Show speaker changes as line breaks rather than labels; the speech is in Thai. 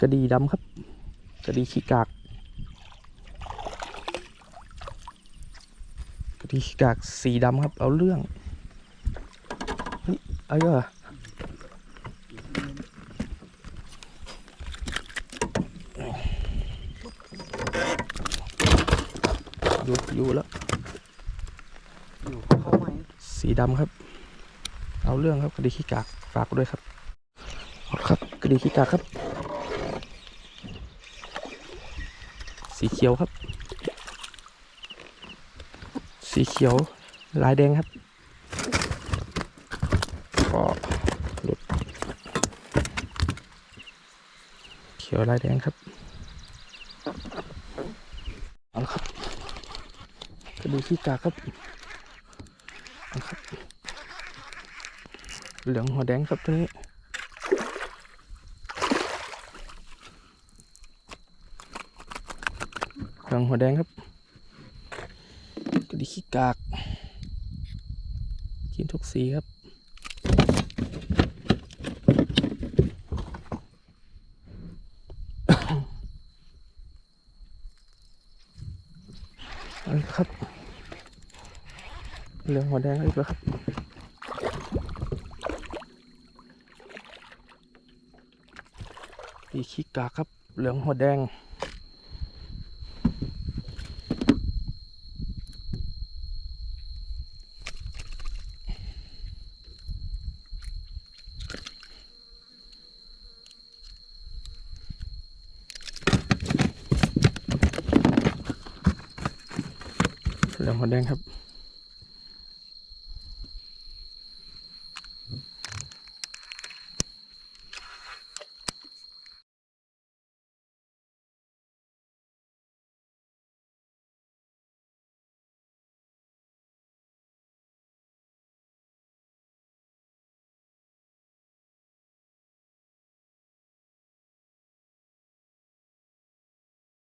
กระดีดำครับ กระดีขี้กาก กระดีขี้กากสีดำครับ เอาเรื่องเฮ้ยเอาเยอะอยู่อยู่แล้ว
อยู่เข้าไหม
สีดำครับ เอาเรื่องครับคดีขี้กากฝากด้วยครับครับคดีขี้กากครับ สีเขียวครับ สีเขียวลายแดงครับก็หลุดเขียวลายแดงครับเอาละครับคดีขี้กากครับ เหลืองหัวแดงครับตัวนี้ เหองหัวแดงครับกระดิขี้กาก กินทุกสีครับ เอาละครับ เหลืองหัวแดงอีกแล้วครับอีขี้กากครับ เหลืองหัวแดง เหลืองหัวแดงครับ